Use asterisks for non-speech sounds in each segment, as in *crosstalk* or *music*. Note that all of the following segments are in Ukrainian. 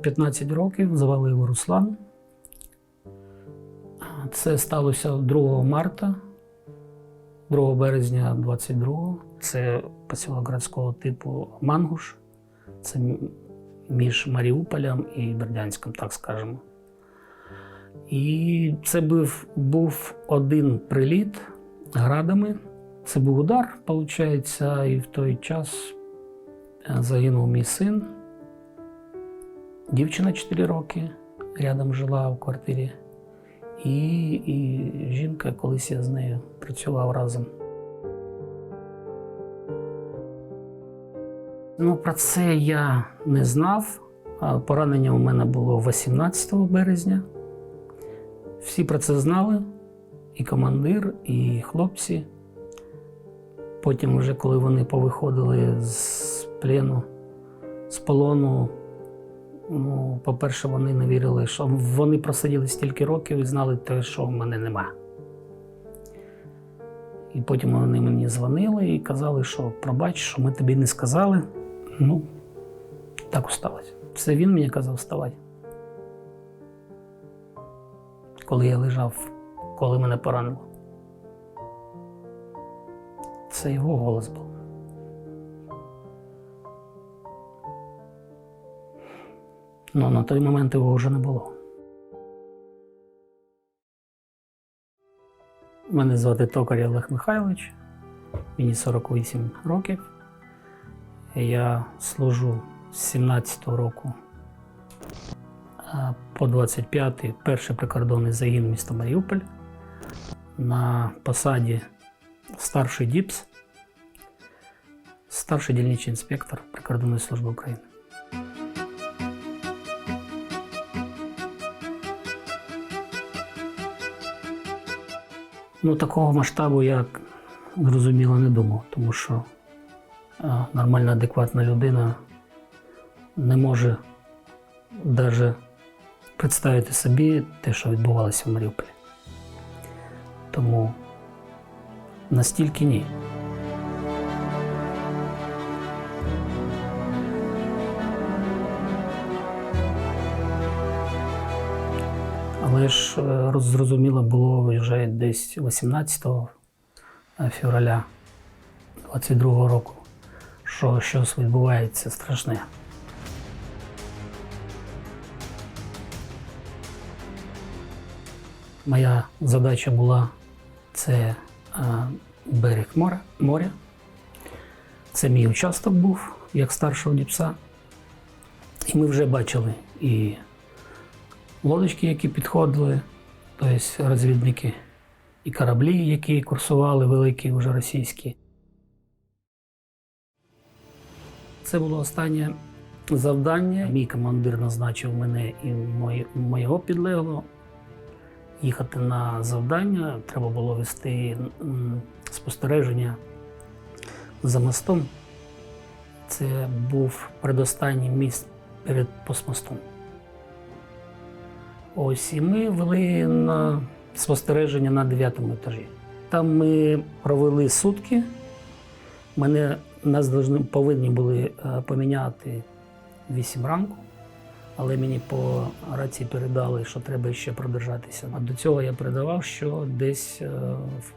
Йому було 15 років, звали його Руслан. Це сталося 2 марта, 2 березня 22-го. Це посілок городського типу Мангуш. Це між Маріуполем і Бердянськом, так скажемо. І це був, був один приліт градами. Це був удар, виходить, і в той час е, загинув мій син. Дівчина 4 роки рядом жила в квартирі. І, і жінка, колись я з нею працював разом. Ну, про це я не знав. Поранення у мене було 18 березня. Всі про це знали, і командир, і хлопці. Потім, вже коли вони повиходили з плену, з полону, ну, по-перше, вони не вірили, що вони просиділи стільки років і знали те, що в мене нема. І потім вони мені дзвонили і казали, що пробач, що ми тобі не сказали. Ну, так усталося. Це він мені казав вставати. Коли я лежав, коли мене поранило. Це його голос був. Ну, на той момент його вже не було. Мене звати Токар Олег Михайлович, мені 48 років. Я служу з 17-го року по 25-й перший прикордонний загін міста Маріуполь на посаді старший ДІПС, старший дільничий інспектор прикордонної служби України. Ну, такого масштабу я зрозуміло не думав, тому що нормальна, адекватна людина не може навіть представити собі те, що відбувалося в Маріуполі. Тому настільки ні. Але ж е, зрозуміло було вже десь 18 февраля 22 року, що щось відбувається страшне. Моя задача була це е, берег моря, моря. Це мій участок був як старшого діпса. І ми вже бачили і лодочки, які підходили, тобто розвідники, і кораблі, які курсували, великі, вже російські. Це було останнє завдання. Мій командир назначив мене і моєго підлеглого їхати на завдання. Треба було вести спостереження за мостом. Це був предостанній міст перед постмостом. Ось і ми вели на спостереження на 9 етажі. Там ми провели сутки. Мене нас повинні були е, поміняти в 8 ранку, але мені по рації передали, що треба ще продержатися. А до цього я передавав, що десь е, в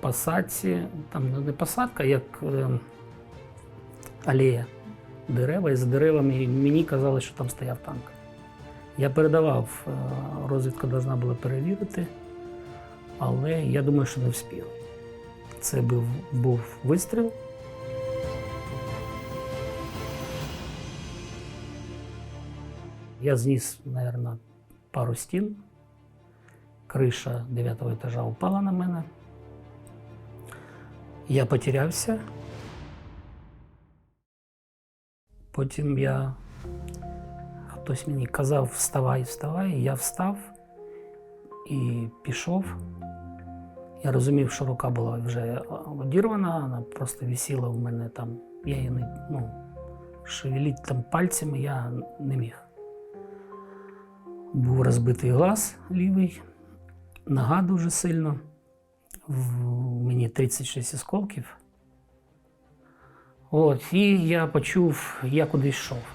посадці, там ну, не посадка, як е, алея дерева, і за деревами мені казали, що там стояв танк. Я передавав, е, розвідка повинна була перевірити, але я думаю, що не вспів. Це був, був вистріл. Я зніс, мабуть, пару стін. Криша 9 етажа упала на мене. Я потерявся. Потім я хтось мені казав вставай, вставай, і я встав і пішов. Я розумів, що рука була вже одірвана, вона просто висіла в мене там. Я її не ну, шевелити там пальцями я не міг. Був розбитий глаз лівий, нога дуже сильно. В мені 36 осколків. От, і я почув, я кудись йшов.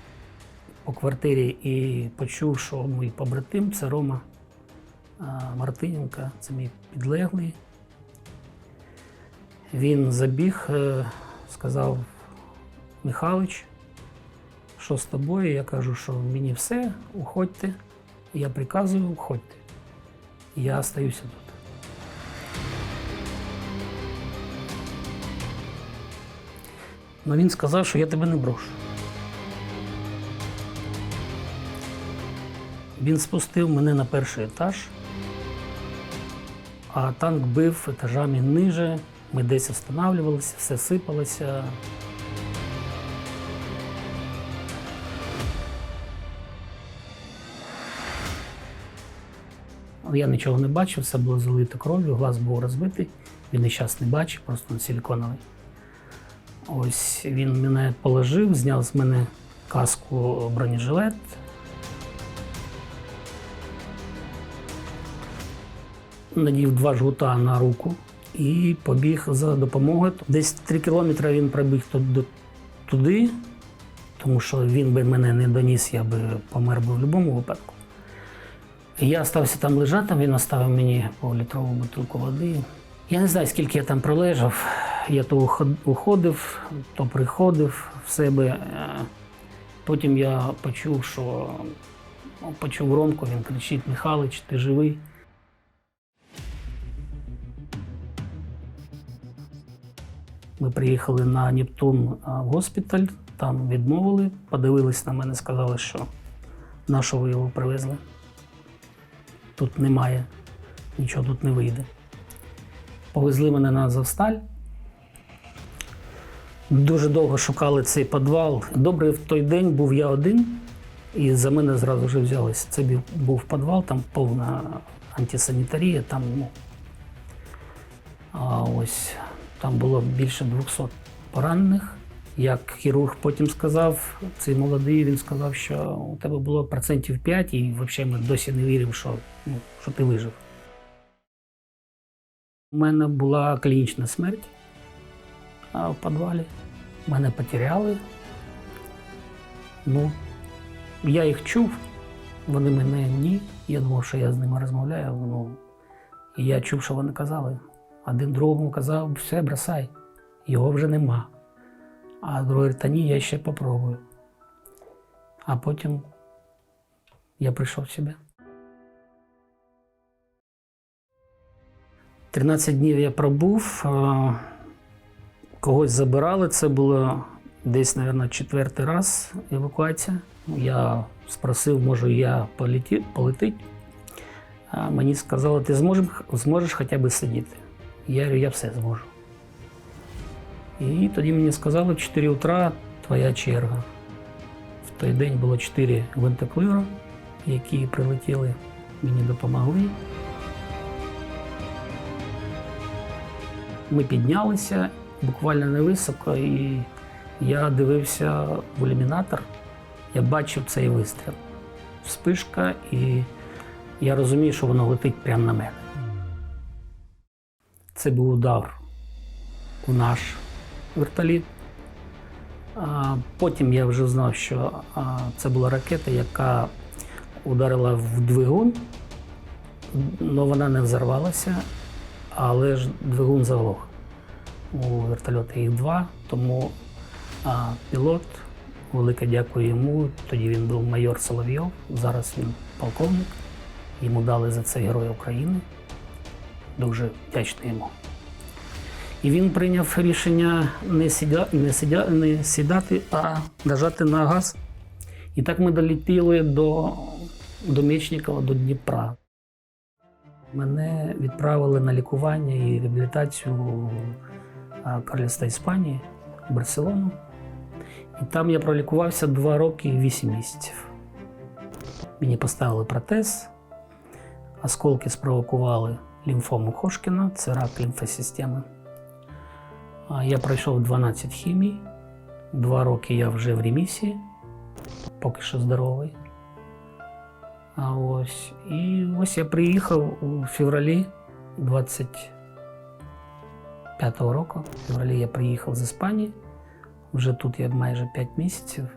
По квартирі і почув, що мій побратим це Рома а, Мартиненко, це мій підлеглий. Він забіг, е, сказав Михайлович, що з тобою? Я кажу, що мені все, уходьте. Я приказую, уходьте. Я остаюся тут. Но він сказав, що я тебе не брошу. Він спустив мене на перший етаж, а танк бив етажами ниже. Ми десь встановлювалися, все сипалося. Я нічого не бачив, все було залито кров'ю, глаз був розбитий. Він і час не бачив, просто силіконовий. Ось він мене положив, зняв з мене каску бронежилет. Надів два жгута на руку і побіг за допомогою. Десь три кілометри він пробіг туди, тому що він би мене не доніс, я би помер би в будь-якому випадку. Я стався там лежати, він оставив мені півлітрову бутилку води. Я не знаю, скільки я там пролежав. Я то уходив, то приходив в себе. Е, Потім я почув, що ну, почув Ромку, він кричить: Михайлович, ти живий? Ми приїхали на Нептун в госпіталь, там відмовили, подивились на мене, сказали, що на що ви його привезли. Тут немає, нічого тут не вийде. Повезли мене на Азовсталь. Дуже довго шукали цей підвал. Добре, в той день був я один, і за мене зразу вже взялися. Це був підвал, там повна антисанітарія, там ну, а ось там було більше 200 поранених. Як хірург потім сказав, цей молодий, він сказав, що у тебе було процентів 5, і взагалі ми досі не віримо, що, ну, що ти вижив. У мене була клінічна смерть а, в підвалі. Мене потеряли. Ну, я їх чув, вони мене ні. Я думав, що я з ними розмовляю. Ну, я чув, що вони казали. Один другому казав, все, бросай, його вже нема. А другий та ні, я ще попробую. А потім я прийшов в себе. 13 днів я пробув, когось забирали. Це було десь, мабуть, четвертий раз евакуація. Я спросив, можу я полети, полетити. Мені сказали, ти зможеш, зможеш хоча б сидіти. Я говорю, я все зможу. І тоді мені сказали, в 4 утра твоя черга. В той день було 4 гвинтокрила, які прилетіли, мені допомогли. Ми піднялися буквально невисоко, і я дивився в ілюмінатор. Я бачив цей вистріл. Вспишка, і я розумію, що воно летить прямо на мене. Це був удар у наш вертоліт. А Потім я вже знав, що це була ракета, яка ударила в двигун, але вона не взорвалася, але ж двигун заглох. У вертольоті їх два, тому а, пілот, велике дякую йому. Тоді він був майор Соловйов, зараз він полковник. Йому дали за це Героя України. Дуже вдячний йому. І він прийняв рішення не, сидя, не, сидя, не сідати, а нажати на газ. І так ми долетіли до, до Мечникова, до Дніпра. Мене відправили на лікування і реабілітацію в а, Іспанії, в Барселону. І там я пролікувався 2 роки і 8 місяців. Мені поставили протез, осколки спровокували лімфому Хошкіна, це рак лімфосистеми. Я пройшов 12 хімій. Два роки я вже в ремісії, поки що здоровий. А ось. І ось я приїхав у февралі 25-го року. В февралі я приїхав з Іспанії. Вже тут я майже 5 місяців.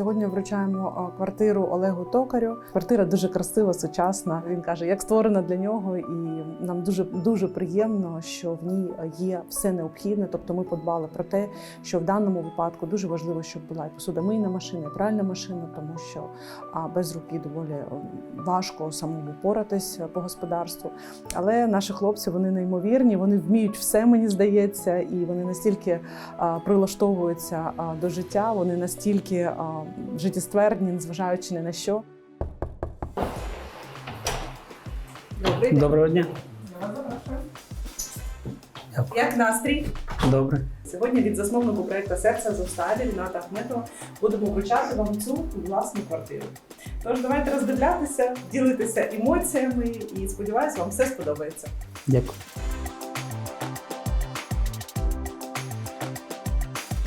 Сьогодні вручаємо квартиру Олегу Токарю. Квартира дуже красива, сучасна. Він каже, як створена для нього, і нам дуже дуже приємно, що в ній є все необхідне. Тобто, ми подбали про те, що в даному випадку дуже важливо, щоб була і посудомийна машина, і пральна машина, тому що без руки доволі важко самому поратись по господарству. Але наші хлопці вони неймовірні, вони вміють все, мені здається, і вони настільки прилаштовуються до життя, вони настільки а, життєствердні, незважаючи ні на що. Добрий Доброго дня. Як настрій? Добре. Сьогодні від засновнику проекту Серця Зосталі Ріната Ахметова будемо вручати вам цю власну квартиру. Тож давайте роздивлятися, ділитися емоціями і сподіваюся, вам все сподобається. Дякую.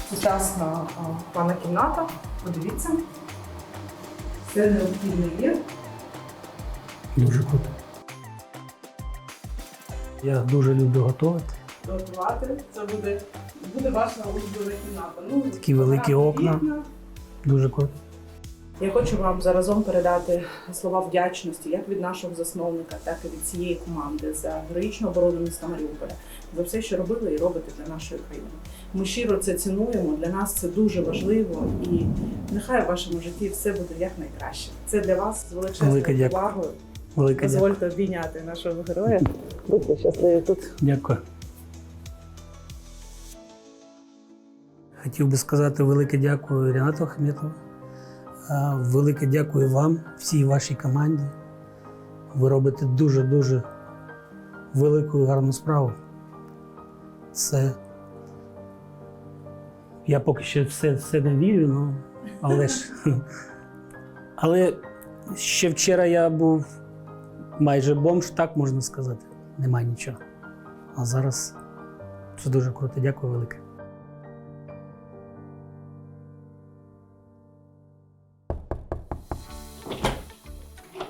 Сучасна пана кімната. Подивіться. Все необхідне є. Дуже круто. Я дуже люблю готувати. Готувати. Це буде, буде ваша улюблена кімната. Ну, Такі великі окна. Дуже круто. Я хочу вам заразом передати слова вдячності як від нашого засновника, так і від цієї команди за героїчну оборону міста Маріуполя, за все, що робили і робите для нашої країни. Ми щиро це цінуємо. Для нас це дуже важливо, і нехай в вашому житті все буде якнайкраще. Це для вас з величезною. Велике дякую. Дозвольте обійняти нашого героя. Будьте щасливі тут. Дякую. Хотів би сказати велике дякую Рінату Ахметову. Велике дякую вам, всій вашій команді. Ви робите дуже-дуже велику і гарну справу. Це. Я поки що все, все не вірю, ну, але ж. *laughs* Але ще вчора я був майже бомж, так можна сказати. Немає нічого. А зараз це дуже круто. Дякую велике.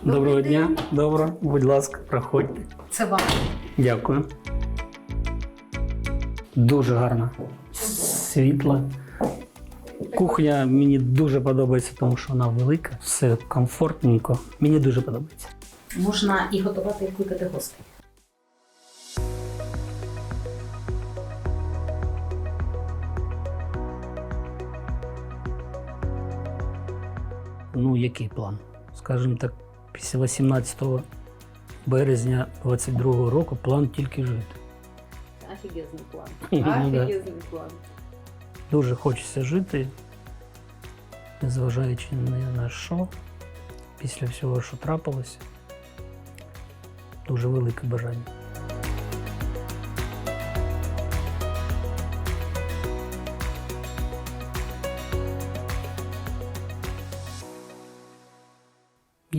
Доброго дня. Добро. Будь ласка, проходьте. Це вам. Дякую. Дуже гарно. Світло. Кухня мені дуже подобається, тому що вона велика, все комфортненько. Мені дуже подобається. Можна і готувати, і кликати гостей. Ну, який план? Скажімо так, після 18 березня 22 року план тільки жити. Офігезний план. *laughs* Ну. Офігезний план. Дуже хочеться жити, незважаючи ні на що, після всього, що трапилося. Дуже велике бажання.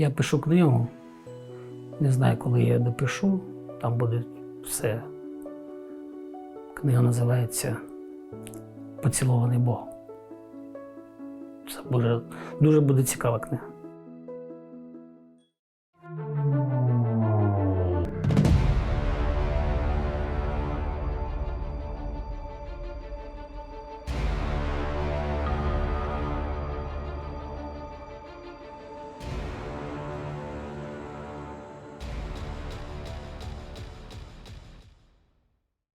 Я пишу книгу. Не знаю, коли я допишу. Там буде все. Книга називається Поцілований Бог. Це буде, дуже буде цікава книга.